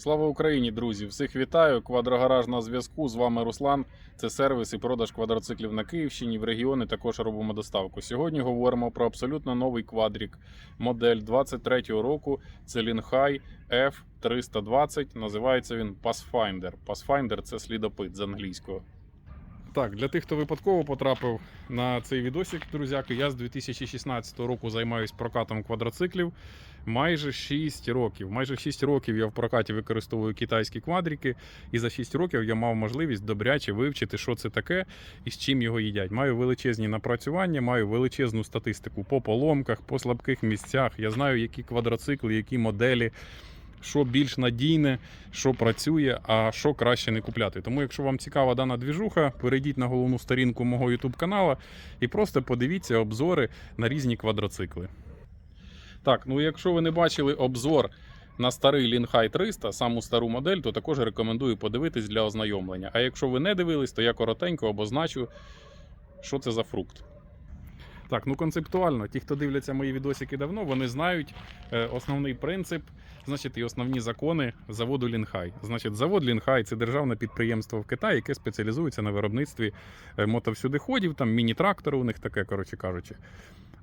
Слава Україні, друзі! Всіх вітаю! Квадрогараж на зв'язку. З вами Руслан. Це сервіс і продаж квадроциклів на Київщині. В регіони також робимо доставку. Сьогодні говоримо про абсолютно новий квадрік, модель 23-го року. Це Linhai F320. Називається він Pathfinder. Pathfinder – це слідопит з англійського. Так, для тих, хто випадково потрапив на цей відосик, друзяки, я з 2016 року займаюся прокатом квадроциклів. Майже 6 років. Майже 6 років я в прокаті використовую китайські квадрики, і за 6 років я мав можливість добряче вивчити, що це таке і з чим його їдять. Маю величезні напрацювання, маю величезну статистику по поломках, по слабких місцях. Я знаю, які квадроцикли, які моделі. Що більш надійне, що працює, а що краще не купляти. Тому, якщо вам цікава дана двіжуха, перейдіть на головну сторінку мого YouTube каналу і просто подивіться обзори на різні квадроцикли. Так, ну якщо ви не бачили обзор на старий Linhai 300, саму стару модель, то також рекомендую подивитись для ознайомлення. А якщо ви не дивились, то я коротенько обозначу, що це за фрукт. Так, ну концептуально, ті, хто дивляться мої відосики давно, вони знають е, основний принцип, значить, і основні закони заводу Лінхай. Значить, завод Лінхай це державне підприємство в Китаї, яке спеціалізується на виробництві е, мотовсюдиходів, там міні-трактори у них таке, коротше кажучи.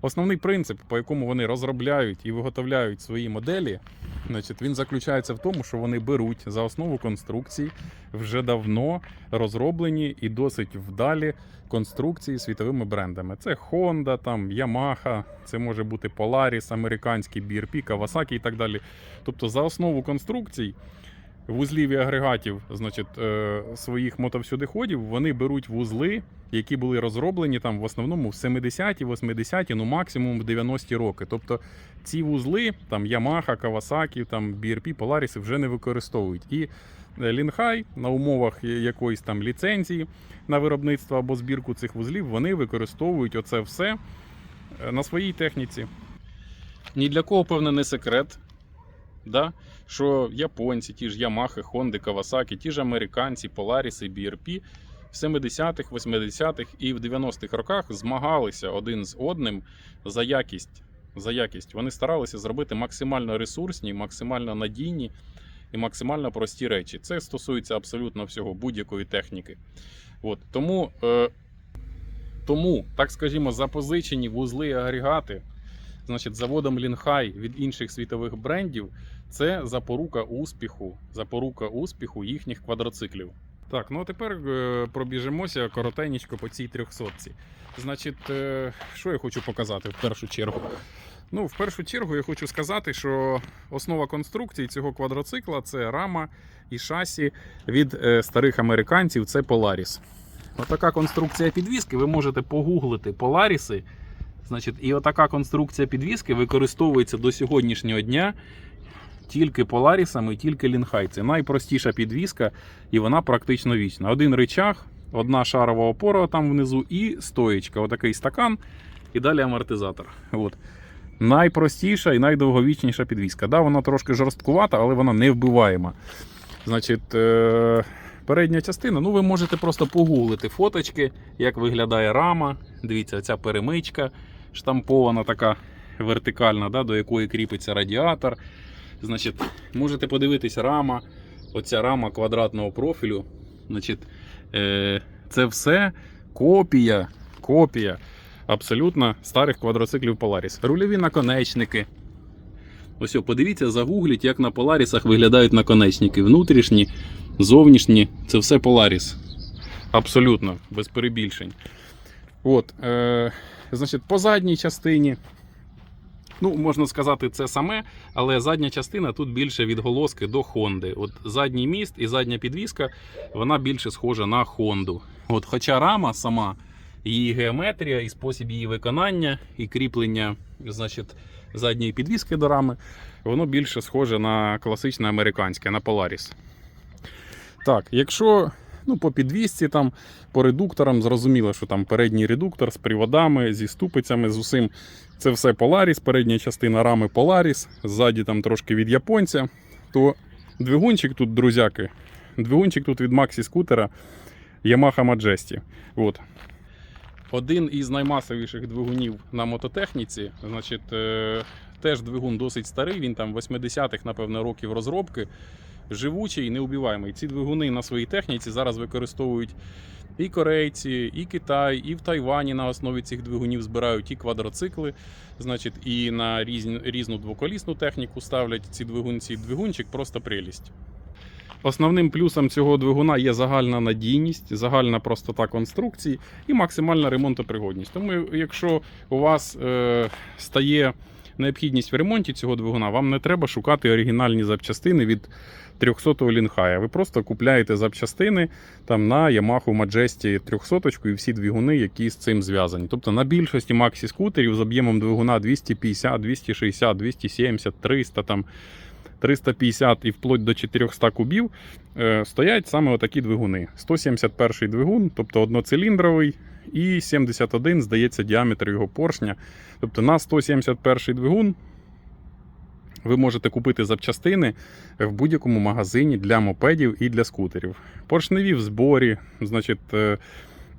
Основний принцип, по якому вони розробляють і виготовляють свої моделі, значить, він заключається в тому, що вони беруть за основу конструкцій вже давно розроблені і досить вдалі конструкції світовими брендами. Це Honda, там, Yamaha, це може бути Polaris, американський BRP, Kawasaki і так далі. Тобто за основу конструкцій вузлів і агрегатів значить, е, своїх мотовсюдиходів вони беруть вузли, які були розроблені там в основному в 70-ті, 80-ті, ну максимум в 90-ті роки. Тобто ці вузли, там Yamaha, Kawasaki, там BRP, Polaris вже не використовують. І Лінхай на умовах якоїсь там ліцензії на виробництво або збірку цих вузлів, вони використовують оце все е, на своїй техніці. Ні для кого, певне, не секрет, да? що японці, ті ж Ямахи, Хонди, Кавасаки, ті ж американці, і BRP в 70-х, 80-х і в 90-х роках змагалися один з одним за якість. За якість. Вони старалися зробити максимально ресурсні, максимально надійні і максимально прості речі. Це стосується абсолютно всього будь-якої техніки. От, тому, е, тому, так скажімо, запозичені вузли і агрегати, значить, заводом Лінхай від інших світових брендів, це запорука успіху, запорука успіху їхніх квадроциклів. Так, ну а тепер е, пробіжимося коротенько по цій трьохсотці. Значить, е, що я хочу показати в першу чергу? Ну, в першу чергу я хочу сказати, що основа конструкції цього квадроцикла це рама і шасі від е, старих американців. Це Polaris. Отака конструкція підвіски. Ви можете погуглити Polaris. Значить, і отака конструкція підвіски використовується до сьогоднішнього дня тільки і тільки Лінхай. Це найпростіша підвіска, і вона практично вічна. Один рычаг, одна шарова опора там внизу, і стоєчка. Отакий стакан, і далі амортизатор. От. Найпростіша і найдовговічніша підвіска. Да, вона трошки жорсткувата, але вона не вбиваєма. Значить, е- передня частина, ну ви можете просто погуглити фоточки, як виглядає рама. Дивіться, ця перемичка штампована така вертикальна, да, до якої кріпиться радіатор. Значить, можете подивитись рама, оця рама квадратного профілю. Значить, е- це все копія, копія абсолютно старих квадроциклів Polaris. Рульові наконечники. Ось, подивіться, загугліть, як на Polaris виглядають наконечники. Внутрішні, зовнішні це все Polaris. Абсолютно, без перебільшень. От, е, значить, по задній частині. Ну, можна сказати, це саме, але задня частина тут більше відголоски до Хонди. От задній міст і задня підвіска, вона більше схожа на Хонду. От, хоча рама сама, її геометрія і спосіб її виконання, і кріплення значить, задньої підвіски до рами, воно більше схоже на класичне американське, на Polaris. Так, якщо ну, по підвісці, там, по редукторам, зрозуміло, що там передній редуктор з приводами, зі ступицями, з усім. Це все Polaris, передня частина рами Polaris, ззаді там трошки від японця. То двигунчик тут, друзяки, двигунчик тут від Maxi скутера Yamaha Majesty. От. Один із наймасовіших двигунів на мототехніці. Значить, е, Теж двигун досить старий, він там 80-х, напевно, років розробки. Живучий, неубиваємий. Ці двигуни на своїй техніці зараз використовують і корейці, і Китай, і в Тайвані на основі цих двигунів збирають і квадроцикли, значить, і на різну двоколісну техніку ставлять ці двигунці. Двигунчик просто прелість. Основним плюсом цього двигуна є загальна надійність, загальна простота конструкції і максимальна ремонтопригодність. Тому, якщо у вас е, стає необхідність в ремонті цього двигуна, вам не треба шукати оригінальні запчастини від 300-го лінхая. Ви просто купляєте запчастини там на Yamaha Majesty 300 і всі двигуни, які з цим зв'язані. Тобто на більшості максі скутерів з об'ємом двигуна 250, 260, 270, 300 там. 350 і вплоть до 400 кубів е, стоять саме отакі двигуни. 171 двигун, тобто одноциліндровий, і 71, здається, діаметр його поршня. Тобто на 171 двигун ви можете купити запчастини в будь-якому магазині для мопедів і для скутерів. Поршневі в зборі, значить.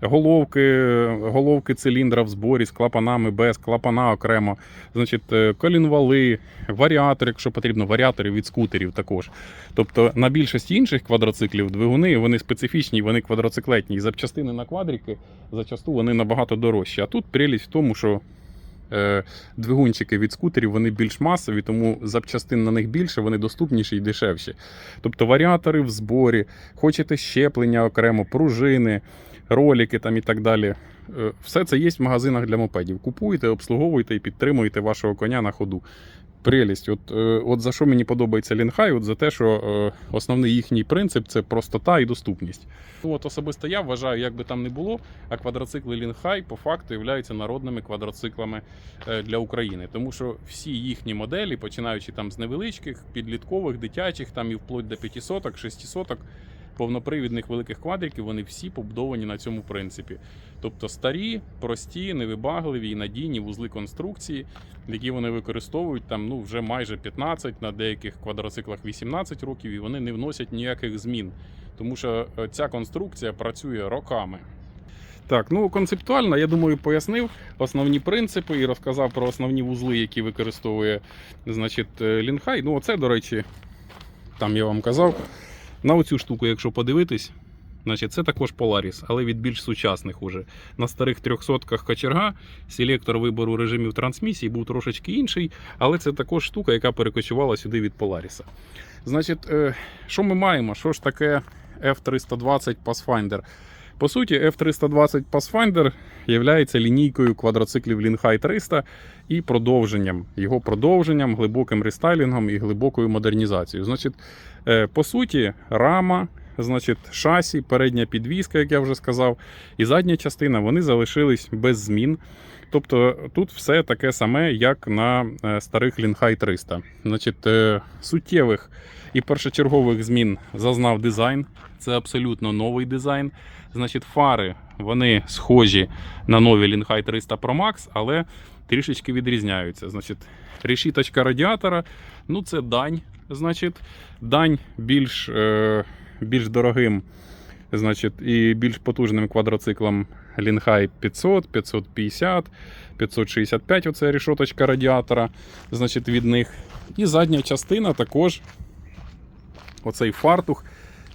Головки, головки циліндра в зборі з клапанами без, клапана окремо, значить, е, колінвали, варіатор, якщо потрібно, варіатори від скутерів також. Тобто на більшості інших квадроциклів двигуни вони специфічні, вони квадроциклетні. І запчастини на квадрики зачасту вони набагато дорожчі. А тут прелість в тому, що е, двигунчики від скутерів вони більш масові, тому запчастин на них більше, вони доступніші і дешевші. Тобто варіатори в зборі, хочете щеплення окремо, пружини, ролики там і так далі. Е, Все це є в магазинах для мопедів. Купуєте, обслуговуєте і підтримуєте вашого коня на ходу. Прелість. От, е, от за що мені подобається Лінхай, от за те, що е, основний їхній принцип це простота і доступність. От особисто я вважаю, як би там не було, а квадроцикли Лінхай по факту являються народними квадроциклами для України. Тому що всі їхні моделі, починаючи там з невеличких, підліткових, дитячих, там і вплоть до 500, 600, повнопривідних великих квадриків, вони всі побудовані на цьому принципі. Тобто старі, прості, невибагливі і надійні вузли конструкції, які вони використовують там ну вже майже 15, на деяких квадроциклах 18 років, і вони не вносять ніяких змін, тому що е, ця конструкція працює роками. Так, ну концептуально, я думаю, пояснив основні принципи і розказав про основні вузли, які використовує значить, е, Лінхай. Ну, оце, до речі, там я вам казав. На оцю штуку, якщо подивитись, значить це також Polaris, але від більш сучасних уже. На старих 300-ках кочерга селектор вибору режимів трансмісії був трошечки інший, але це також штука, яка перекочувала сюди від Polaris. Значить, е, що ми маємо? Що ж таке F320 Pathfinder? По суті, F320 Pathfinder є лінійкою квадроциклів Linhai 300 і продовженням, його продовженням, глибоким рестайлінгом і глибокою модернізацією. Значить, е, по суті, рама, значить, шасі, передня підвіска, як я вже сказав, і задня частина вони залишились без змін. Тобто тут все таке саме, як на е, старих Linhai 300. Значить, е, суттєвих і першочергових змін зазнав дизайн. Це абсолютно новий дизайн. Значить, фари вони схожі на нові Linhai 300 Pro Max, але трішечки відрізняються. Значить, решіточка радіатора, ну це дань. Значить, дань більш, е, більш дорогим, значить, і більш потужним квадроциклом Linhai 500, 550, 565. Оце решоточка радіатора, значить, від них. І задня частина також, оцей фартух,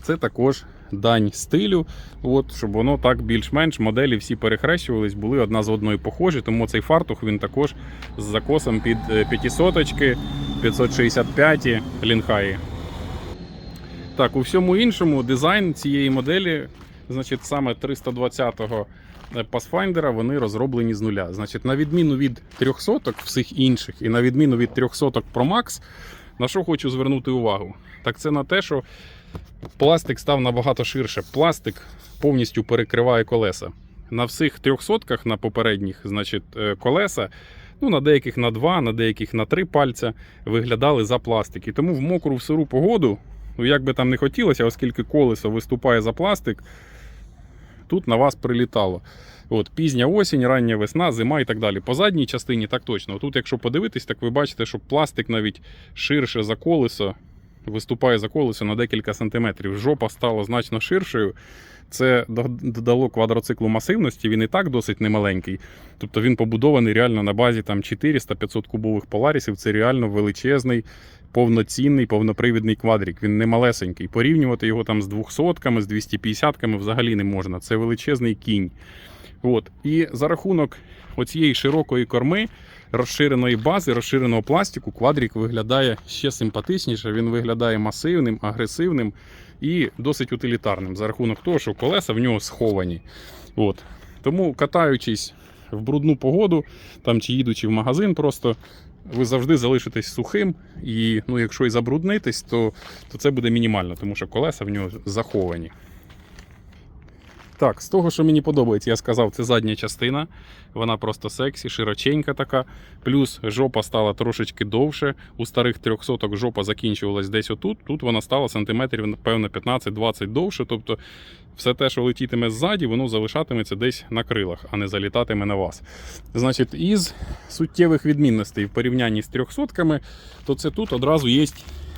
це також дань стилю, от, щоб воно так більш-менш моделі всі перехрещувались, були одна з одної похожі, тому цей фартух він також з закосом під 500, 565 лінхаї. Так, у всьому іншому дизайн цієї моделі, значить, саме 320-го Pathfinder, вони розроблені з нуля. Значить, на відміну від 300 всіх інших, і на відміну від 300 Pro Max, на що хочу звернути увагу? Так це на те, що пластик став набагато ширше. Пластик повністю перекриває колеса. На всіх 300 на попередніх, значить, е, колеса. Ну, на деяких на 2, на деяких на 3 пальця виглядали за пластик. І тому в мокру в сиру погоду, ну як би там не хотілося, оскільки колесо виступає за пластик, тут на вас прилітало. От, Пізня осінь, рання весна, зима і так далі. По задній частині так точно. Тут, якщо подивитись, так ви бачите, що пластик навіть ширше за колесо. виступає за колесо на декілька сантиметрів. Жопа стала значно ширшою. Це додало квадроциклу масивності, він і так досить немаленький. Тобто він побудований реально на базі там 400-500 кубових поларісів. Це реально величезний, повноцінний, повнопривідний квадрік. Він не малесенький. Порівнювати його там з 200-ками, з 250-ками взагалі не можна. Це величезний кінь. От. І за рахунок оцієї широкої корми, розширеної бази, розширеного пластику, квадрік виглядає ще симпатичніше. Він виглядає масивним, агресивним і досить утилітарним за рахунок того, що колеса в нього сховані. От. Тому катаючись в брудну погоду, там чи їдучи в магазин, просто ви завжди залишитесь сухим. І ну, якщо і забруднитесь, то, то це буде мінімально, тому що колеса в нього заховані. Так, з того, що мені подобається, я сказав, це задня частина. Вона просто сексі, широченька така. Плюс жопа стала трошечки довше. У старих трьохсоток жопа закінчувалась десь отут. Тут вона стала сантиметрів, напевно, 15-20 довше. Тобто все те, що летітиме ззаді, воно залишатиметься десь на крилах, а не залітатиме на вас. Значить, із суттєвих відмінностей в порівнянні з трьохсотками, то це тут одразу є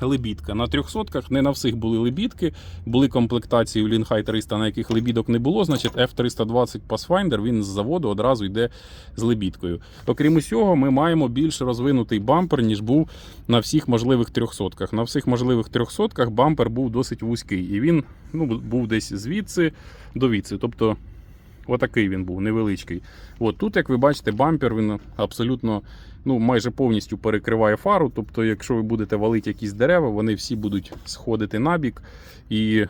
лебідка. На трьохсотках не на всіх були лебідки, були комплектації у Лінхай 300, на яких лебідок не було. Значить, F320 Pathfinder він з заводу одразу йде з лебідкою. Окрім усього, ми маємо більш розвинутий бампер, ніж був на всіх можливих трьохсотках. На всіх можливих трьохсотках бампер був досить вузький, і він ну, був десь звідси до відси. Тобто, отакий він був, невеличкий. От тут, як ви бачите, бампер він абсолютно ну, майже повністю перекриває фару. Тобто, якщо ви будете валити якісь дерева, вони всі будуть сходити на бік і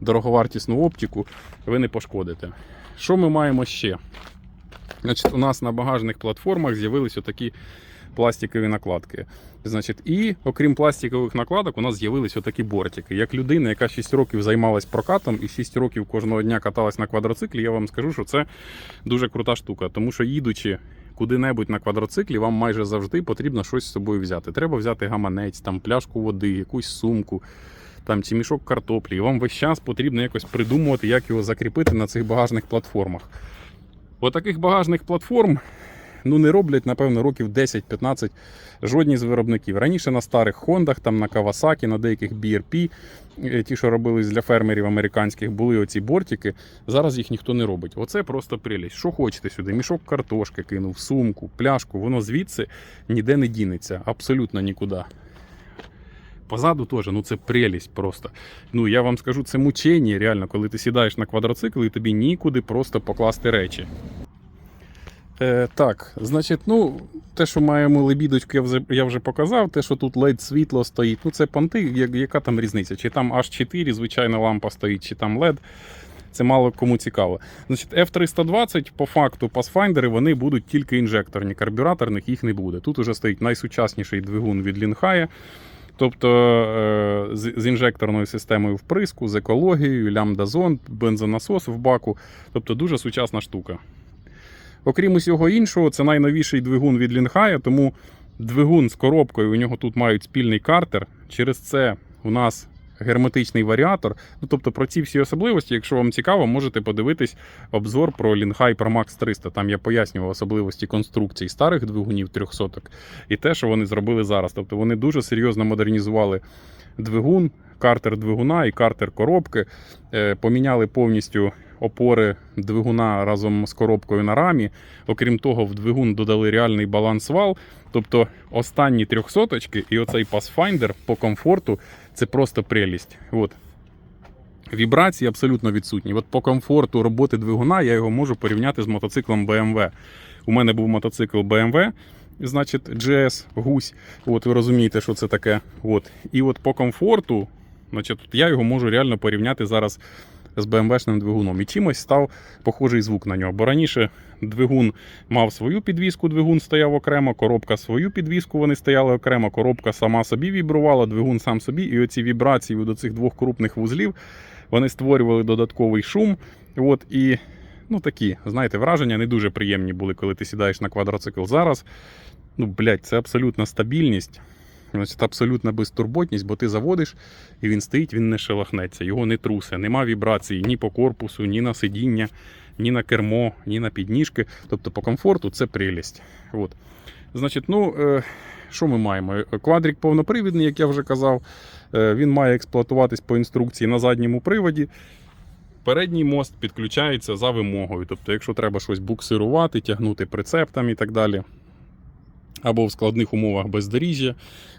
дороговартісну оптику ви не пошкодите. Що ми маємо ще? Значить, у нас на багажних платформах з'явились отакі пластикові накладки. Значить, і окрім пластикових накладок, у нас з'явились отакі бортики. Як людина, яка 6 років займалась прокатом і 6 років кожного дня каталась на квадроциклі, я вам скажу, що це дуже крута штука. Тому що їдучи куди-небудь на квадроциклі, вам майже завжди потрібно щось з собою взяти. Треба взяти гаманець, там пляшку води, якусь сумку. Там чи мішок картоплі, і вам весь час потрібно якось придумувати, як його закріпити на цих багажних платформах. Отаких багажних платформ ну, не роблять, напевно, років 10-15 жодні з виробників. Раніше на старих Хондах, там на Kawasaki, на деяких BRP, е, ті, що робились для фермерів американських, були оці бортики. Зараз їх ніхто не робить. Оце просто прелість. Що хочете сюди? Мішок картошки кинув, сумку, пляшку, воно звідси ніде не дінеться, абсолютно нікуди. Позаду теж, ну це прелість просто. Ну я вам скажу, це мучення, реально, коли ти сідаєш на квадроцикл і тобі нікуди просто покласти речі. Е, так, значить, ну, те, що маємо лебідочку, я вже, я вже показав. Те, що тут LED світло стоїть, ну це понти, яка там різниця? Чи там H4 звичайна лампа стоїть, чи там LED. Це мало кому цікаво. Значить, F320 по факту Pathfinder вони будуть тільки інжекторні, карбюраторних їх не буде. Тут уже стоїть найсучасніший двигун від Лінхая. Тобто е, з інжекторною системою вприску, з екологією, лямбда-зон, бензонасос в баку. Тобто дуже сучасна штука. Окрім усього іншого, це найновіший двигун від Лінхая, тому двигун з коробкою, у нього тут мають спільний картер. Через це у нас герметичний варіатор. Ну, тобто про ці всі особливості, якщо вам цікаво, можете подивитись обзор про Лінхай Max 300. Там я пояснював особливості конструкції старих двигунів 300 і те, що вони зробили зараз. Тобто вони дуже серйозно модернізували двигун, картер двигуна і картер коробки, Е, поміняли повністю опори двигуна разом з коробкою на рамі. Окрім того, в двигун додали реальний баланс вал. Тобто останні трьохсоточки і оцей Pathfinder по комфорту це просто прелість. От. Вібрації абсолютно відсутні. От по комфорту роботи двигуна я його можу порівняти з мотоциклом BMW. У мене був мотоцикл BMW, значить GS гусь. От ви розумієте, що це таке. От. І от по комфорту, значить, я його можу реально порівняти зараз з BMW-шним двигуном. І чимось став похожий звук на нього. Бо раніше двигун мав свою підвіску, двигун стояв окремо, коробка свою підвіску, вони стояли окремо, коробка сама собі вібрувала, двигун сам собі. І оці вібрації до цих двох крупних вузлів вони створювали додатковий шум. От, і ну, такі, знаєте, враження не дуже приємні були, коли ти сідаєш на квадроцикл зараз. Ну, блядь, це абсолютна стабільність. Значить, абсолютна безтурботність, бо ти заводиш, і він стоїть, він не шелохнеться, його не трусе, нема вібрації ні по корпусу, ні на сидіння, ні на кермо, ні на підніжки. Тобто по комфорту це прелість. От. Значить, ну, е, що ми маємо? Квадрік повнопривідний, як я вже казав. Е, Він має експлуатуватись по інструкції на задньому приводі. Передній мост підключається за вимогою. Тобто, якщо треба щось буксирувати, тягнути прицеп там і так далі. Або в складних умовах бездоріжжя.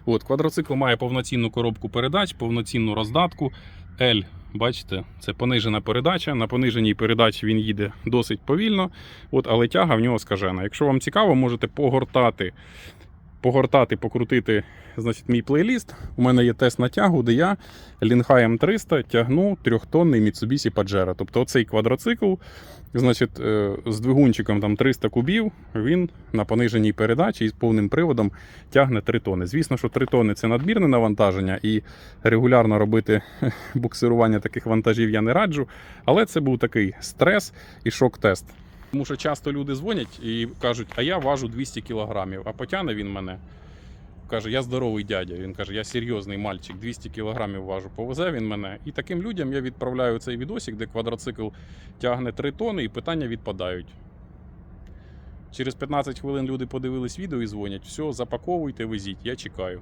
От, квадроцикл має повноцінну коробку передач, повноцінну роздатку. L, бачите, це понижена передача. На пониженій передачі він їде досить повільно, от, але тяга в нього скажена. Якщо вам цікаво, можете погортати, погортати, покрутити значить, мій плейліст. У мене є тест на тягу, де я Лінхай М300 тягну трьохтонний Mitsubishi Pajero. Тобто оцей квадроцикл значить, е, з двигунчиком там 300 кубів, він на пониженій передачі і з повним приводом тягне 3 тони. Звісно, що 3 тони це надмірне навантаження, і регулярно робити буксирування таких вантажів я не раджу. Але це був такий стрес і шок-тест. Тому що часто люди дзвонять і кажуть, а я важу 200 кілограмів, а потягне він мене. Каже, я здоровий дядя. Він каже, я серйозний мальчик, 200 кілограмів важу. Повезе він мене. І таким людям я відправляю цей відосик, де квадроцикл тягне 3 тони, і питання відпадають. Через 15 хвилин люди подивились відео і дзвонять. Все, запаковуйте, везіть, я чекаю.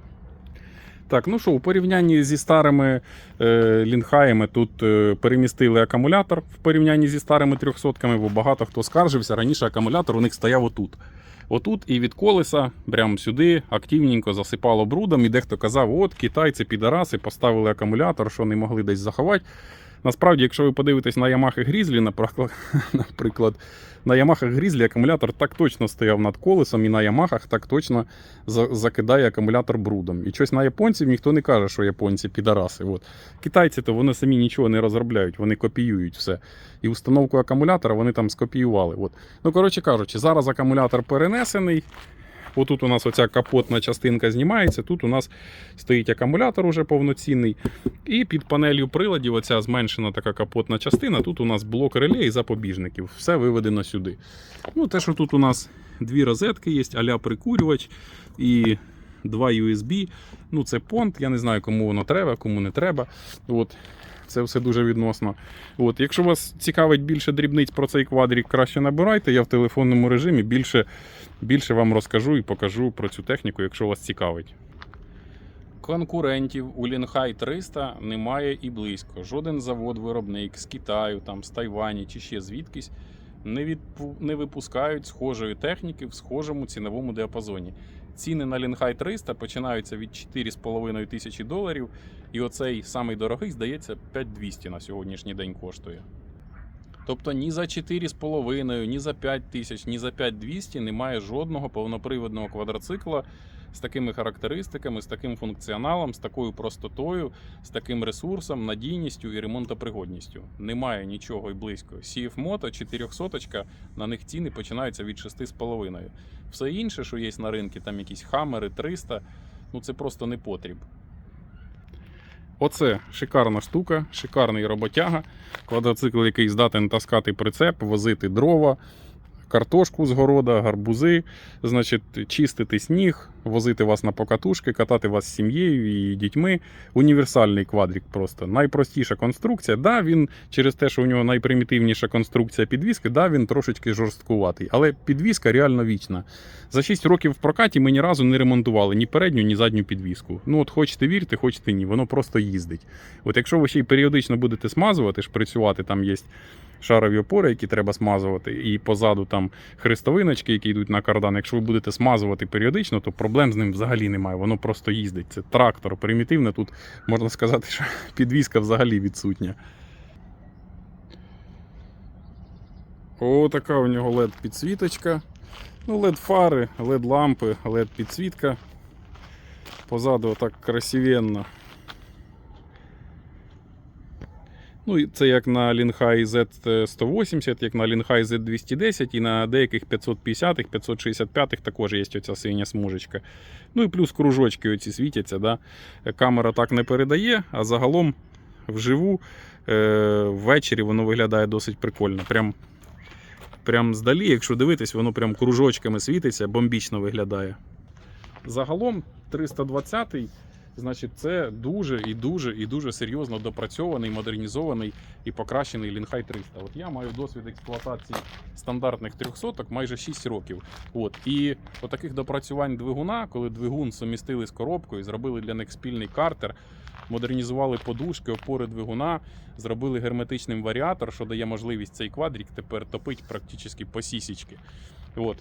Так, ну що, у порівнянні зі старими е, лінхаями тут е, перемістили акумулятор в порівнянні зі старими 300 бо багато хто скаржився. Раніше акумулятор у них стояв отут. Отут і від колеса, прямо сюди, активненько засипало брудом, і дехто казав, от китайці підараси поставили акумулятор, що не могли десь заховати. Насправді, якщо ви подивитесь на Yamaha Grizzly, наприклад, на Yamaha Grizzly акумулятор так точно стояв над колесом, і на Ямахах так точно закидає акумулятор брудом. І щось на японців ніхто не каже, що японці підараси. От. Китайці то вони самі нічого не розробляють, вони копіюють все. І установку акумулятора вони там скопіювали. От. Ну, коротше кажучи, зараз акумулятор перенесений. Отут у нас оця капотна частинка знімається, тут у нас стоїть акумулятор уже повноцінний. І під панелью приладів, оця зменшена така капотна частина, тут у нас блок реле і запобіжників. Все виведено сюди. Ну, те, що тут у нас дві розетки є, аля прикурювач і два USB. Ну, це понт, я не знаю, кому воно треба, кому не треба. От. Це все дуже відносно. От, якщо вас цікавить більше дрібниць про цей квадрік, краще набирайте. Я в телефонному режимі більше, більше вам розкажу і покажу про цю техніку, якщо вас цікавить. Конкурентів у Лінхай 300 немає і близько. Жоден завод-виробник з Китаю, там, з Тайвані чи ще звідкись не, відпу... не випускають схожої техніки в схожому ціновому діапазоні. Ціни на Лінхай 300 починаються від 4,5 тисячі доларів, і оцей самий дорогий, здається, 5200 на сьогоднішній день коштує. Тобто ні за 4,5, ні за 5 тисяч, ні за 5200 немає жодного повноприводного квадроцикла з такими характеристиками, з таким функціоналом, з такою простотою, з таким ресурсом, надійністю і ремонтопригодністю. Немає нічого і близько. CF Moto 400, на них ціни починаються від 6,5. Все інше, що є на ринку, там якісь хамери 300, ну це просто не потріб. Оце шикарна штука, шикарний роботяга. Квадроцикл, який здатен таскати прицеп, возити дрова, картошку з города, гарбузи, значить, чистити сніг, возити вас на покатушки, катати вас з сім'єю і дітьми. Універсальний квадрік просто. Найпростіша конструкція. Да, він через те, що у нього найпримітивніша конструкція підвіски, да, він трошечки жорсткуватий. Але підвіска реально вічна. За 6 років в прокаті ми ні разу не ремонтували ні передню, ні задню підвіску. Ну от хочете вірте, хочете ні, воно просто їздить. От якщо ви ще й періодично будете смазувати, шприцювати, там є шарові опори, які треба смазувати, і позаду там хрестовиночки, які йдуть на кардан. Якщо ви будете смазувати періодично, то проблем з ним взагалі немає. Воно просто їздить. Це трактор примітивне. Тут можна сказати, що підвіска взагалі відсутня. О, така у нього LED підсвіточка. Ну, LED фари, LED лампи, LED підсвітка. Позаду так красивенно. Ну, це як на Linhai Z180, як на Linhai Z210 і на деяких 550 565 також є оця синя смужечка. Ну і плюс кружочки оці світяться. Да? Камера так не передає, а загалом вживу е, ввечері воно виглядає досить прикольно. Прям, прям здалі, якщо дивитись, воно прям кружочками світиться, бомбічно виглядає. Загалом 320-й Значить, це дуже і дуже і дуже серйозно допрацьований, модернізований і покращений Лінхай 300. От я маю досвід експлуатації стандартних 300 майже 6 років. От і отаких допрацювань двигуна, коли двигун сумістили з коробкою, зробили для них спільний картер, модернізували подушки, опори двигуна, зробили герметичним варіатор, що дає можливість цей квадрік тепер топити практично по сісічки. От.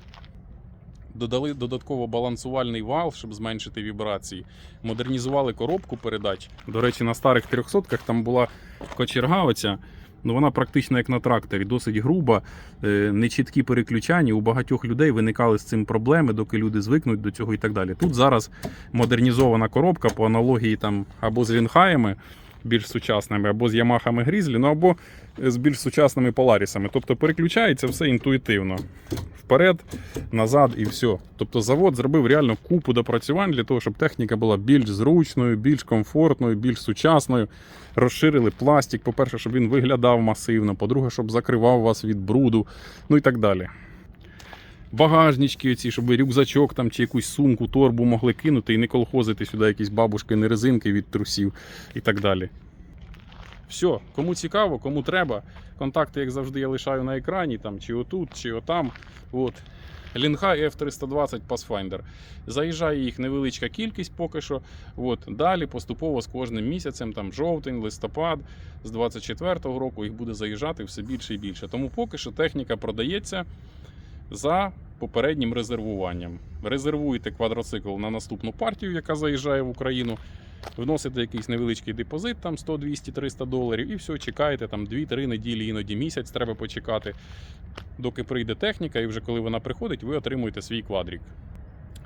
Додали додатково балансувальний вал, щоб зменшити вібрації. Модернізували коробку передач. До речі, на старих 300 там була кочерга оця. Ну, вона практично як на тракторі, досить груба, е, нечіткі переключання. У багатьох людей виникали з цим проблеми, доки люди звикнуть до цього і так далі. Тут зараз модернізована коробка по аналогії там або з лінхаями більш сучасними, або з Ямахами Грізлі, ну або з більш сучасними Поларісами. Тобто переключається все інтуїтивно. Вперед, назад і все. Тобто завод зробив реально купу допрацювань для того, щоб техніка була більш зручною, більш комфортною, більш сучасною. Розширили пластик, по-перше, щоб він виглядав масивно, по-друге, щоб закривав вас від бруду, ну і так далі. Багажнички, ці, щоб рюкзачок там чи якусь сумку, торбу могли кинути і не колхозити сюди якісь бабушки, не резинки від трусів і так далі. Все, кому цікаво, кому треба. Контакти, як завжди, я лишаю на екрані, там, чи отут, чи отам. От. Лінхай F320 Pathfinder. Заїжджає їх невеличка кількість поки що. От. Далі поступово з кожним місяцем, там жовтень, листопад, з 24-го року їх буде заїжджати все більше і більше. Тому поки що техніка продається за попереднім резервуванням. Резервуєте квадроцикл на наступну партію, яка заїжджає в Україну. Вносите якийсь невеличкий депозит, там 100, 200, 300 доларів, і все, чекаєте там 2-3 неділі, іноді місяць треба почекати, доки прийде техніка, і вже коли вона приходить, ви отримуєте свій квадрік.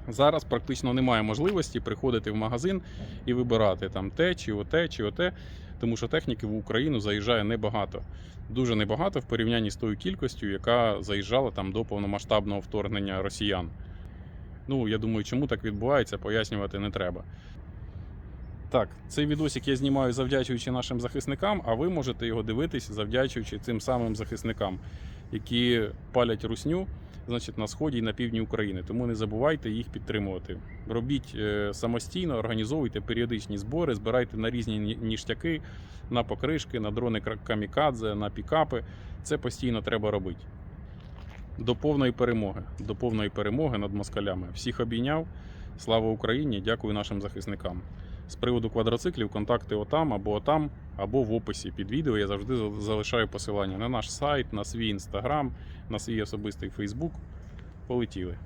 Зараз практично немає можливості приходити в магазин і вибирати там те, чи оте, чи оте, тому що техніки в Україну заїжджає небагато. Дуже небагато в порівнянні з тою кількістю, яка заїжджала там до повномасштабного вторгнення росіян. Ну, я думаю, чому так відбувається, пояснювати не треба. Так, цей відосик я знімаю завдячуючи нашим захисникам, а ви можете його дивитись завдячуючи цим самим захисникам, які палять русню значить, на сході і на півдні України. Тому не забувайте їх підтримувати. Робіть е, самостійно, організовуйте періодичні збори, збирайте на різні ніштяки, на покришки, на дрони камікадзе, на пікапи. Це постійно треба робити. До повної перемоги. До повної перемоги над москалями. Всіх обійняв. Слава Україні! Дякую нашим захисникам. З приводу квадроциклів, контакти отам або отам, або в описі під відео. Я завжди залишаю посилання на наш сайт, на свій інстаграм, на свій особистий Фейсбук. Полетіли.